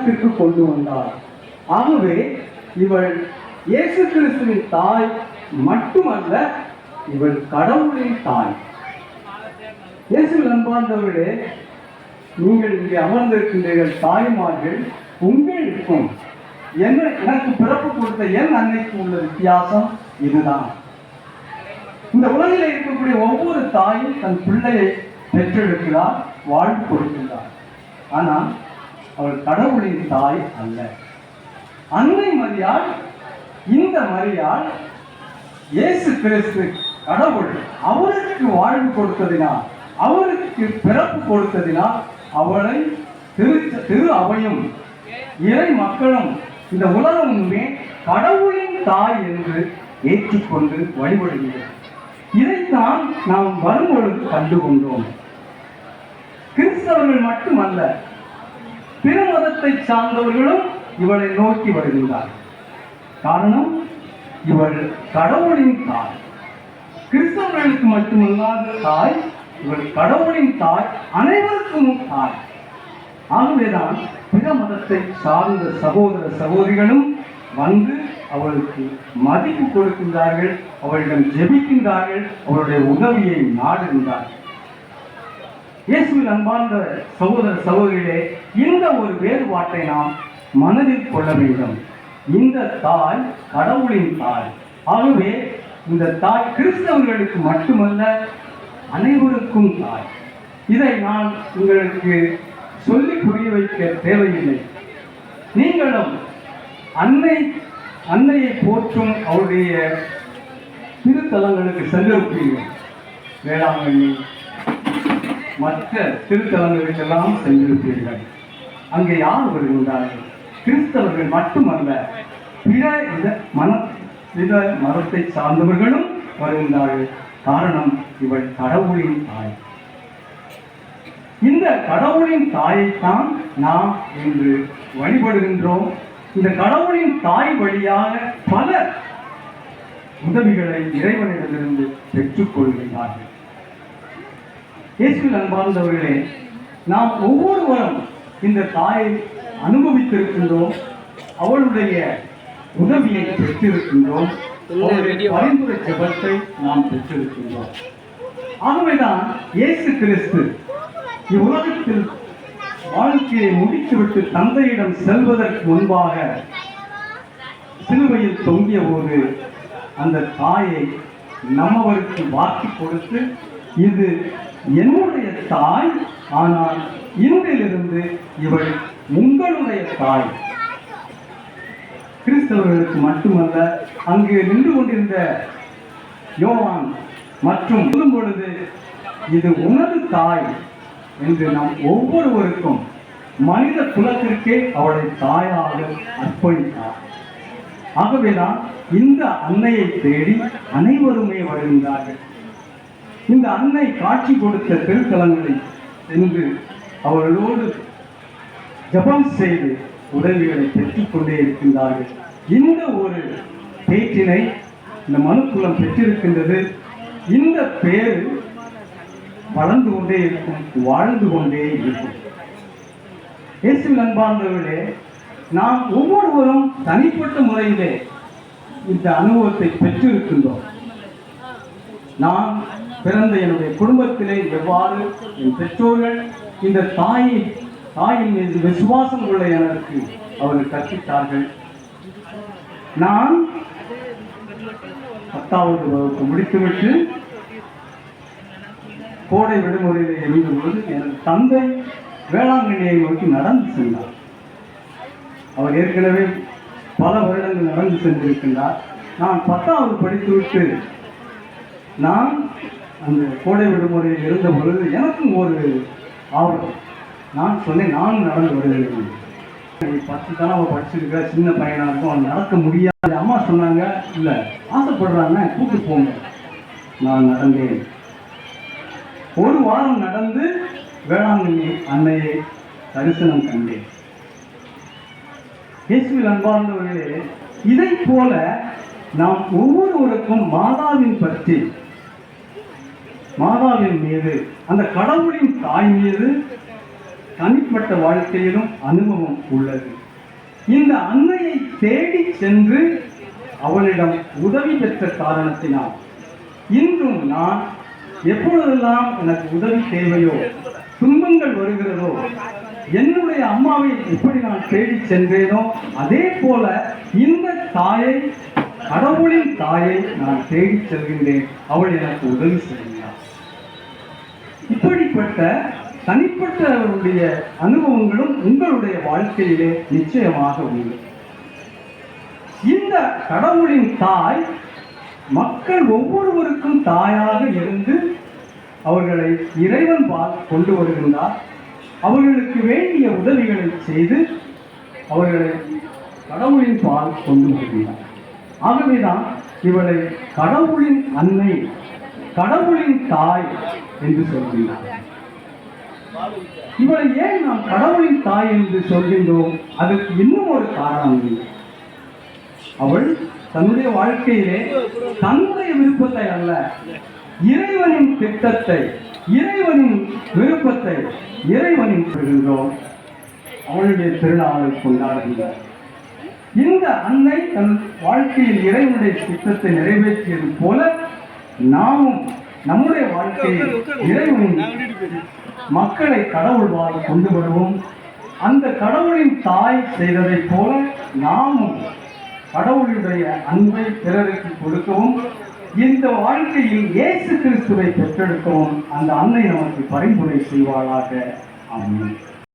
உலகத்திற்கு கொண்டு வந்தார். ஆகவே இவள் இயேசு கிறிஸ்துவின் தாய் மட்டுமல்ல இவள் கடவுளின் தாய். இயேசு அன்பார்ந்தவர்களே நீங்கள் இங்கே அமர்ந்திருக்கின்றீர்கள் தாய்மார்கள் உங்களுக்கும் என்ன எனக்கு பிறப்பு கொடுத்த என் அன்னைக்கு உள்ள வித்தியாசம் இதுதான். இந்த உலகில் இருக்கக்கூடிய ஒவ்வொரு தாயும் தன் பிள்ளையை பெற்றெடுக்கிறார் வாழ்வு கொடுக்கின்றார். ஆனால் அவள் கடவுளின் தாய் அல்ல. அன்னை மரியாள் இந்த மரியாள் இயேசு கிறிஸ்து கடவுள் அவருக்கு வாழ்வு கொடுத்ததினால் அவருக்கு பிறப்பு கொடுத்ததினால் அவளை திரு திரு அவையும் இறை மக்களும் இந்த உலகமுமே கடவுளின் தாய் என்று ஏற்றுக்கொண்டு வழிபடுகிறது. இதைத்தான் நாம் வரும்பொழுது கண்டுகொண்டோம். கிறிஸ்தவர்கள் மட்டுமல்ல பிற மதத்தை சார்ந்தவர்களும் இவளை நோக்கி வருகின்றார் காரணம் இவள் கடவுளின் தாய். கிறிஸ்தவர்களுக்கு மட்டுமல்லாத தாய் இவள் கடவுளின் தாய் அனைவருக்கும் தாய். ஆகவேதான் பிற மதத்தை சார்ந்த சகோதர சகோதரிகளும் வந்து அவளுக்கு மதிப்பு கொடுக்கின்றார்கள் அவளிடம் ஜெபிக்கின்றார்கள் அவளுடைய உதவியை நாடுகின்றார்கள். இயேசுவின் அன்பார்ந்த சகோதர சகோதரிகளே இந்த ஒரு வேறுபாட்டை நாம் மனதில் கொள்ள வேண்டும். இந்த தாய் கடவுளின் தாய். ஆகவே இந்த தாய் கிறிஸ்தவர்களுக்கு மட்டுமல்ல அனைவருக்கும் தாய். இதை நான் உங்களுக்கு சொல்லி புரிய வைக்க தேவையில்லை. நீங்களும் அன்னை அன்னையை போற்றும் அவருடைய திருத்தலங்களுக்கு சென்றிருப்பீர்கள் வேளாங்கண்ணி மற்ற திருத்தலங்களுக்கெல்லாம் சென்றிருப்பீர்கள். அங்கே யார் வருகின்றார்கள்? கிறிஸ்தவர்கள் மட்டுமல்ல பிற இத மன பிற மதத்தை சார்ந்தவர்களும் வருகின்றார்கள். காரணம் இவள் கடவுளின் தாய். இந்த கடவுளின் தாயைத்தான் நாம் இன்று வழிபடுகின்றோம். இந்த கடவுளின் தாய் வழியாக பல உதவிகளை இறைவனிடமிருந்து பெற்றுக்கொள்கின்றார்கள் இயேசுவில் அன்பார்ந்தவர்களே நாம் ஒவ்வொருவரும் இந்த தாயை அனுபவித்திருக்கின்றோம் அவளுடைய உதவியை பெற்றிருக்கின்றோம் பரிந்துரை ஜபத்தை நாம் பெற்றிருக்கின்றோம். ஆகவேதான் இயேசு கிறிஸ்து இவ்வுலகத்தில் வாழ்க்கையை முடித்துவிட்டு தந்தையிடம் செல்வதற்கு முன்பாக சிலுவையில் தொங்கிய போது அந்த தாயை நம்மவருக்கு வாக்கி கொடுத்து இது என்னுடைய தாய் ஆனால் இன்றிலிருந்து இவள் உங்களுடைய தாய். கிறிஸ்தவர்களுக்கு மட்டுமல்ல அங்கு நின்று கொண்டிருந்த யோவான் மற்றும் சொல்லும் பொழுது இது உனது தாய் என்று நாம் ஒவ்வொருவருக்கும் மனித குலத்திற்கே அவளை தாயாக அர்ப்பணித்தார். ஆகவேதான் இந்த அன்னையை தேடி அனைவருமே வருகின்றார்கள். இந்த அன்னை காட்சி கொடுத்த திருத்தலங்களை என்று அவர்களோடு ஜெபம் செய்து உதவிகளை பெற்றுக்கொண்டே இருக்கின்றார்கள். இந்த ஒரு பேச்சினை இந்த மனுக்குலம் பெற்றிருக்கின்றது. இந்த பேர் வளர்ந்து கொண்டே இருக்கும் வாழ்ந்து கொண்டே இருக்கும். இயேசு நண்பாண்டவர்களே நாம் ஒவ்வொருவரும் தனிப்பட்ட முறையிலே இந்த அனுபவத்தை பெற்றிருக்கின்றோம். நான் பிறந்த என்னுடைய குடும்பத்திலே எவ்வாறு என் பெற்றோர்கள் இந்த தாயை தாயின் மீது விசுவாசம் உள்ள எனக்கு அவர்கள் கற்பித்தார்கள். நான் பத்தாவது வகுப்பு முடித்துவிட்டு கோடை விடுமுறையில் இருந்த பொழுது எனது தந்தை வேளாங்கண்ணியை நோக்கி நடந்து சென்றார். அவர் ஏற்கனவே பல வருடங்கள் நடந்து சென்றிருக்கின்றார். நான் பத்தாவது படித்துவிட்டு நான் அந்த கோடை விடுமுறை இருந்த பொழுது எனக்கும் ஒரு ஆர்வம் நான் சொன்னேன் நானும் நடந்து வருகிறேன். பத்து தான் அவன் படிச்சிருக்க சின்ன பையனாக இருக்கும் அவன் நடக்க முடியாது. அம்மா சொன்னாங்க இல்லை ஆசைப்படுறாங்க கூப்பிட்டு போங்க. நான் நடந்தேன். ஒரு வாரம் நடந்து வேளாங்கண்ணி அன்னையை தரிசனம் கண்டேன். இயேசுவில் அன்பார்ந்தவர்களே இதை போல நாம் ஒவ்வொருவருக்கும் மாதாவின் பற்றி மாதாவின் மீது அந்த கடவுளின் தாய் மீது தனிப்பட்ட வாழ்க்கையிலும் அனுபவம் உள்ளது. இந்த அன்னையை தேடி சென்று அவளிடம் உதவி பெற்ற காரணத்தினால் இன்றும் நான் எப்பொழுதெல்லாம் எனக்கு உதவி தேவையோ துன்பங்கள் வருகிறதோ என்னுடைய அம்மாவை எப்படி நான் தேடி சென்றேனோ அதே போல இந்த தாயை கடவுளின் தாயை நான் தேடி செல்கின்றேன். அவள் எனக்கு உதவி செய்கிறார் இப்படிப்பட்ட தனிப்பட்டவருடைய அனுபவங்களும் உங்களுடைய வாழ்க்கையிலே நிச்சயமாக உண்டு. இந்த கடவுளின் தாய் மக்கள் ஒவ்வொருவருக்கும் தாயாக இருந்து அவர்களை இறைவன் பால் கொண்டு வருகின்றார். அவர்களுக்கு வேண்டிய உதவிகளை செய்து அவர்களை கடவுளின் பால் கொண்டு வருகின்றார் ஆகவேதான் இவளை கடவுளின் அன்னை கடவுளின் தாய் என்று சொல்கிறார் இவளை ஏன் நாம் கடவுளின் தாய் என்று சொல்கின்றோம்? அதற்கு இன்னும் ஒரு காரணம் இல்லை அவள் தன்னுடைய வாழ்க்கையிலே தன்னுடைய விருப்பத்தை அல்ல இறைவனின் திட்டத்தை இறைவனின் விருப்பத்தை இறைவனின் பெறுகின்றோம். அவளுடைய திருநாளை கொண்டாடுகின்றார். இந்த அன்னை தன் வாழ்க்கையில் இறைவனுடைய திட்டத்தை நிறைவேற்றியது போல நாமும் நம்முடைய வாழ்க்கையில் இறைவனின் மக்களை கடவுள் வாழ கொண்டு வருவோம். அந்த கடவுளின் தாய் செய்ததைப் போல நாமும் கடவுளுடைய அன்பை பிறருக்கு கொடுக்கவும் இந்த வாழ்க்கையில் இயேசு கிறிஸ்துவை பெற்றெடுக்கவும் அந்த அன்னை நமக்கு பரிந்துரை செய்வாளாக. ஆமென்.